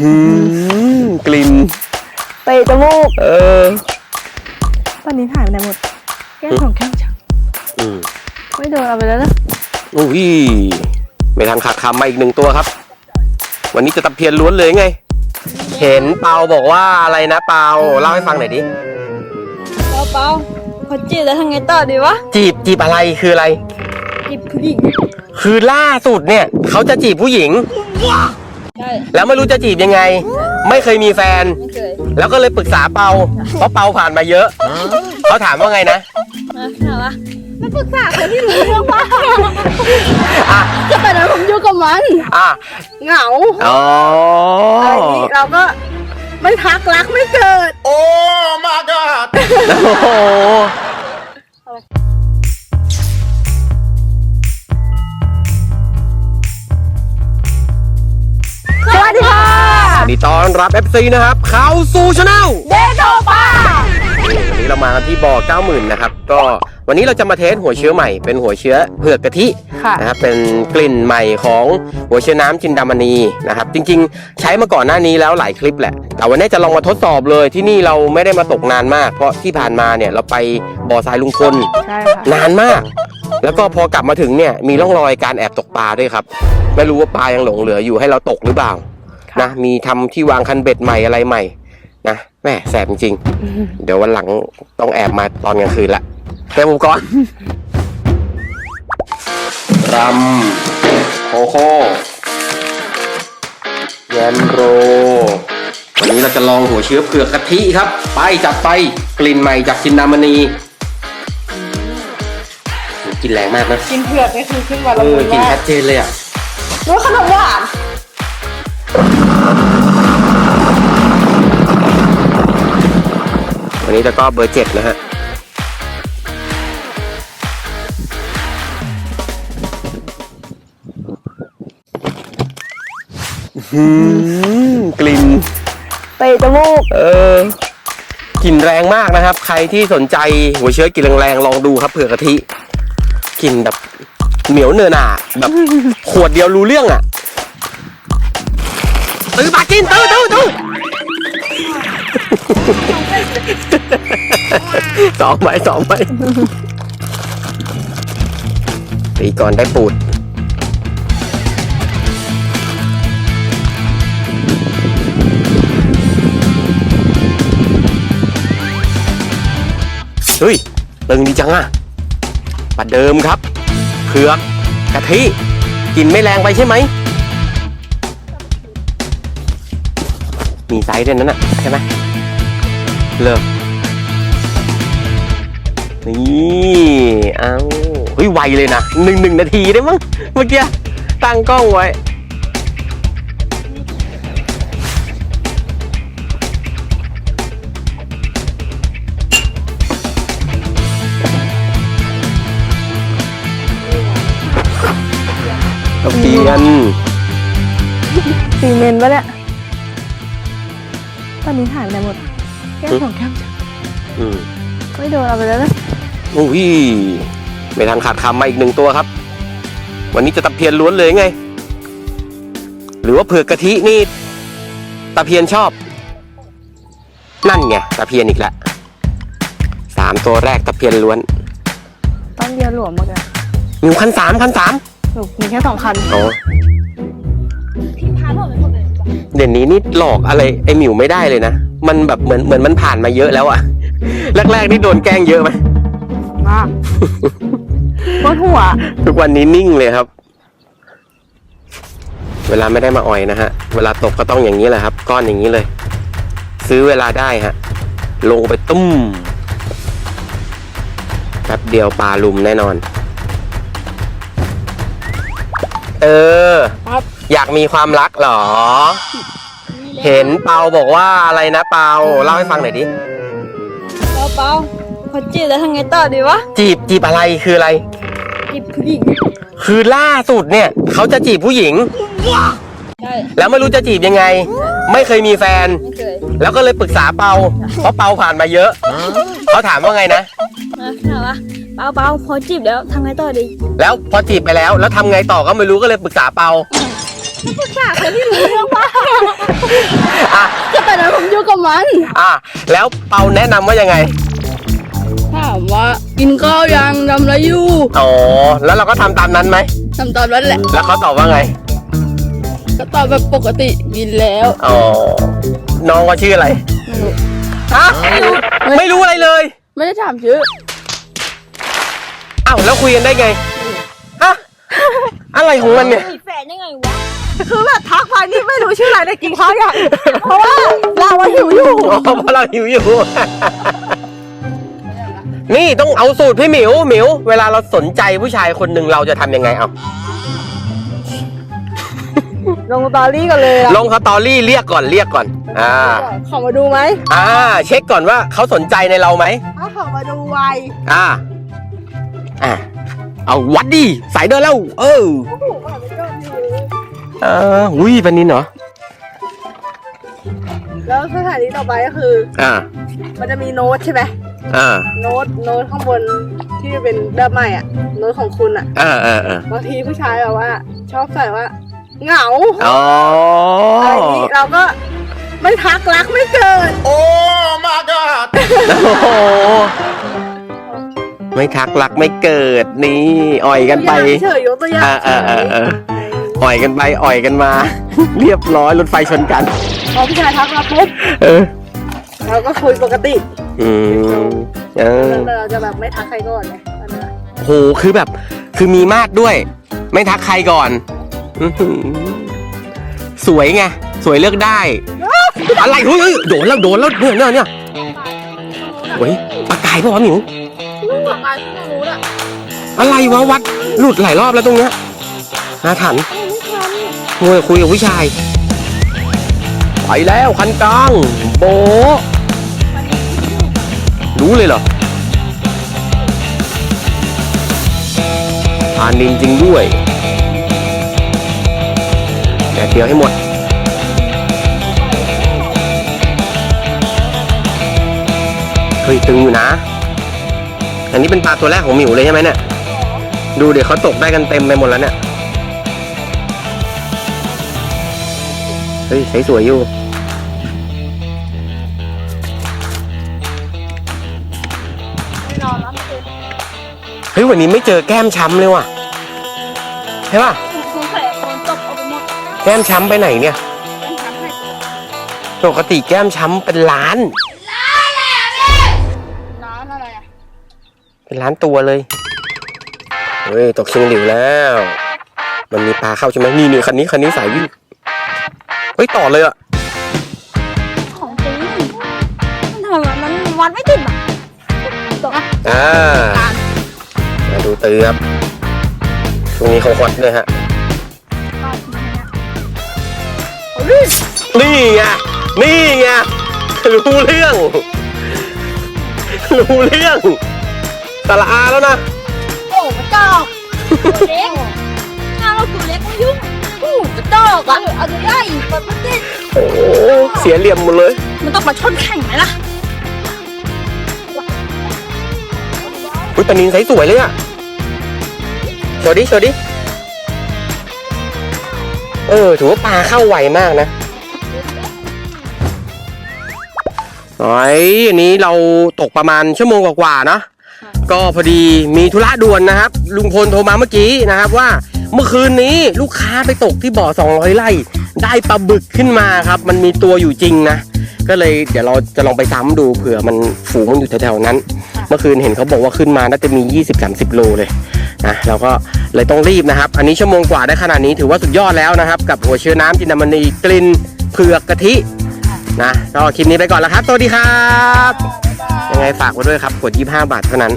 หืมกลิ่นเตะจมูก เออ ตอนนี้หายไปไหนหมด แก้มของแก้มจังอืมไม่โดนเอาไปแล้วนะอุ้ยไม่ทันขาดคำมาอีกหนึ่งตัวครับ วันนี้จะตะเพียนล้วนเลยไง เห็นเปาบอกว่าอะไรนะเปาเล่าให้ฟังหน่อยดิ เปาเปาพอจีบแล้วทำไงต่อดีวะ จีบจีบอะไรคืออะไร จีบผู้หญิง คือล่าสุดเนี่ย เขาจะจีบผู้หญิง ใช่แล้วไม่รู้จะจีบยังไง ไม่เคยมีแฟน ไม่เคยแล้วก็เลยปรึกษาเปาเพราะเปาผ่านมาเยอะเขาถามว่าไงนะนะถามว่าไม่ปรึกษาคนที่รู้เรื่องบ้าอะก็ตอนนั้นผมอยู่กับมันอะเหงาอ๋ออะไรอย่างนี้เราก็ไม่ทักรักไม่เกิด โอ้ my god โอ้โห ดีต้อนรับ FC นะครับ เข้าสู่ช anel เดโตป้าวันนี้เรามากันที่บ่อ90,000นะครับ ก็วันนี้เราจะมาเทสหัวเชื้อใหม่เป็นหัวเชื้อเผือกกะทิค่ะ นะครับเป็นกลิ่นใหม่ของหัวเชื้อน้ำจินดามณีนะครับ จริงๆ ใช้มาก่อนหน้านี้แล้วหลายคลิปแหละ แต่วันนี้จะลองมาทดสอบเลยที่นี่เราไม่ได้มาตกนานมาก เพราะที่ผ่านมาเนี่ยเราไปบ่อทรายลุงพล ใช่ค่ะ นานมาก แล้วก็พอกลับมาถึงเนี่ยมีร่องรอยการแอบตกปลาด้วยครับ ไม่รู้ว่าปลายังหลงเหลืออยู่ให้เราตกหรือเปล่าค่ะ นะมีทำที่วางคันเบ็ดใหม่อะไรใหม่นะแม่แสบจริงๆเดี๋ยววันหลังต้องแอบมาตอนกลางคืนละเตรียมอุปกรณ์รำโคโค่แยมโร วันนี้เราจะลองหัวเชื้อเผือกกะทิครับ ไปจับไปกลิ่นใหม่จากจินดามณีกลินแรงมากนะ กินเผือกนี่คือขึ้นมาเอแล้วอกินชัดเจนเลยอะรู้ขนมหวาน วันนี้จะก็เบอร์เจ็ดนะฮะหืมกลิ่นเตะจมูก เออกลิ่นแรงมากนะครับ ใครที่สนใจหัวเชื้อกลิ่นแรงๆลองดูครับเผือกกะทิกลิ่นแบบเหนียวเนื้อหนาแบบขวดเดียวรู้เรื่องอะ ตื้อปากินตื้อตื้อตื้อสองใบสองใบตีก่อนได้ปูดเฮ้ยตึงดีจังอะประเดิมครับเผือกกะทิกลินไม่แรงไปใช่ไหม มีไซส์ด้วยนั้นอะใช่ไหมเลิกนี่เอาเฮ้ยไวเลยนะหนึ่งหนึ่งนาทีได้มั้งเมื่อกี้ตั้งกล้องไว้ตะเพียนซีเมนต์ปะเนี่ยตอนนี้ หายไปไหนหมด แก้มของแก้มจังอืมไม่โดนเอาไปแล้วนะอุ้ยไม่ทันขาดคำมาอีกหนึ่งตัวครับ วันนี้จะตะเพียนล้วนเลยไง หรือว่าเผือกกะทินี่ตะเพียนชอบ นั่นไงตะเพียนอีกแล้วสามตัวแรกตะเพียนล้วนต้นเดียวหลวมมากเลยมีคันสามคันสามหนูมีแค่สองคัน โอ้ เลยเดี๋ยวนี้นี่หลอกอะไรไอหมิวไม่ได้เลยนะ มันแบบเหมือนเหมือนมันผ่านมาเยอะแล้วอะแรกๆนี่โดนแกล้งเยอะไหมมากปวดหัว ทุกวันนี้นิ่งเลยครับ เวลาไม่ได้มาอ่อยนะฮะ เวลาตกก็ต้องอย่างนี้แหละครับ ก้อนอย่างนี้เลย ซื้อเวลาได้ฮะ ลงไปตุ้มแป๊บเดียวปลาลุมแน่นอน เออครับ อยากมีความรักเหรอ เห็นเปาบอกว่าอะไรนะเปาเล่าให้ฟังหน่อยดิเปาเปาพอจีบแล้วทำไงต่อดีวะ จีบจีบอะไรคืออะไร จีบผู้หญิง คือล่าสุดเนี่ย เขาจะจีบผู้หญิง ใช่ แล้วไม่รู้จะจีบยังไง ไม่เคยมีแฟน ไม่เคยแล้วก็เลยปรึกษาเปาเพราะเปาผ่านมาเยอะ เขาถามว่าไงนะ นะถามว่าเปาเปาพอจีบแล้วทำไงต่อดี แล้วพอจีบไปแล้ว แล้วทำไงต่อก็ไม่รู้ก็เลยปรึกษาเปา ปรึกษาคนที่รู้เรื่องบ้าอะก็แต่นั้นผมอยู่กับมันอะแล้วเปาแนะนำว่ายังไง ถามว่ากินข้าวยังทำอะไรอยู่อ๋อ แล้วเราก็ทำตามนั้นไหม ทำตอนนั้นแหละ แล้วเขาตอบว่าไง ก็ตอบแบบปกติกินแล้วอ๋อ น้องเขาชื่ออะไรฮะไม่รู้อะไรเลย ไม่ได้ถามชื่ออ้าวแล้วคุยกันได้ไง ฮะ อะไรของมันเนี่ย มีแฟนยังไงวะ คือแบบทักไปนี่ไม่รู้ชื่ออะไรได้กินข้าวยังเพราะว่าเราว่าหิวอยู่ อ๋อเพราะเราหิวอยู่ นี่ต้องเอาสูตรพี่หมิวหมิว เวลาเราสนใจผู้ชายคนหนึ่งเราจะทำยังไงเอา ลงตอรี่กันเลยอะลงสตอรี่เรียกก่อนเรียกก่อน อ่า ขอมาดูไหมอ่า เช็คก่อนว่าเขาสนใจในเราไหม ถ้าขอมาดูไวอ่า อ่า เอาวัดดิสายเดินแล้ว เออ เอออุ้ยเป็นนินเหรอ แล้วสถานีต่อไปก็คือ อ่า มันจะมีโน้ตใช่ไหมอ่า โน้ตโน้ตข้างบนที่เป็นเดิมใหม่อะ โน้ตของคุณอะอ่าอ่าอ่าบางทีผู้ชายแบบว่า ชอบใส่ว่า เหงาอ๋ออะไรอย่างนี้เราก็ไม่ทักรักไม่เกิด โอ้โหไม่ทักรักไม่เกิดนี่อ่อยกันไปตัวอย่างเฉยยกตัวอย่างอ่าเฉอ่ายอ่าอ่า อ่อยกันไปอ่อยกันมา เรียบร้อยรถไฟชนกันพอผู้ชายทักมาปุ๊บเออเราก็คุยปกติอืมเออแล้วเราจะแบบไม่ทักใครก่อนไงอันนั้นอะโหคือแบบ คือมีมาดด้วย ไม่ทักใครก่อนอื้อหือสวยไงสวยเลือกได้ อะไรเฮ้ยเฮ้ยโดนแล้วโดนแล้วเนี่ยเนี่ยเนี่ยโอ้ยปากกายปะวะหมิวลูกของการที่เรารู้น่ะอะไรวะวัดหลุดหลายรอบแล้วตรงเนี้ย อาถรรพ์คุยคุยกับผู้ชาย ไปแล้วคันกลาง โบะรู้เลยเหรอทานดินจริงด้วยแดดเดียวให้หมดเฮ้ยตึงอยู่นะ อันนี้เป็นปลาตัวแรกของหมิวเลยใช่ไหมเนี่ย ดูเดี๋ยวเขาตกได้กันเต็มไปหมดแล้วเนี่ย ฮ้ยใสสวยอยู่นอนแล้วมันคือเฮ้ยวันนี้ไม่เจอแก้มช้ำเลยว่ะใช่ป่ะสงสัยคนตบเอาไปหมดแก้มช้ำไปไหนเนี่ยเป็นทำให้ปกติแก้มช้ำเป็นล้าน ร้านอะไรอะเป็นล้านตัวเลยเฮ้ยตกชิงหลิวแล้ว มันมีปลาเข้าใช่ไหมนี่นี่คันนี้คันนี้สายวิ่ง เฮ้ยต่อเลยอะของจริงมันทำไมมันวัดไม่ติดอะตกอะอ่ามาดูเตือบช่วงนี้เขาฮอตเลยฮะ นี่ไง นี่ไง รู้เรื่อง รู้เรื่องสาระอาแล้วนะ โอ้กระจอกตัวเล็กงานเราตัวเล็กไม่ยุ่ง โอ้กระจอกอะเอาตัวใหญ่มันไม่ติดโอ้โหเสียเหลี่ยมหมดเลย มันต้องมาชนแข่งไหมล่ะอุ้ยปลานินใสสวยเลยอะโชว์ดิโชว์ดิเออถือว่าปลาเข้าไวมากนะโอ้ยอันนี้เราตกประมาณชั่วโมงกว่าๆเนอะก็พอดีมีธุระด่วนนะครับ ลุงพลโทรมาเมื่อกี้นะครับว่า เมื่อคืนนี้ลูกค้าไปตกที่บ่อ 200 ไร่ ได้ปลาบึกขึ้นมาครับ มันมีตัวอยู่จริงนะ ก็เลยเดี๋ยวเราจะลองไปซ้ำดูเผื่อมันฝูงมันอยู่แถวๆนั้น เมื่อคืนเห็นเขาบอกว่าขึ้นมาน่าจะมี 20-30 โลเลยนะเราก็เลยต้องรีบนะครับ อันนี้ชั่วโมงกว่าได้ขนาดนี้ถือว่าสุดยอดแล้วนะครับ กับหัวเชื้อน้ำจินดามณีกลิ่นเผือกกะทินะก็คลิปนี้ไปก่อนแล้วครับ สวัสดีครับ ยังไงฝากไว้ด้วยครับกด 25 บาทเท่านั้น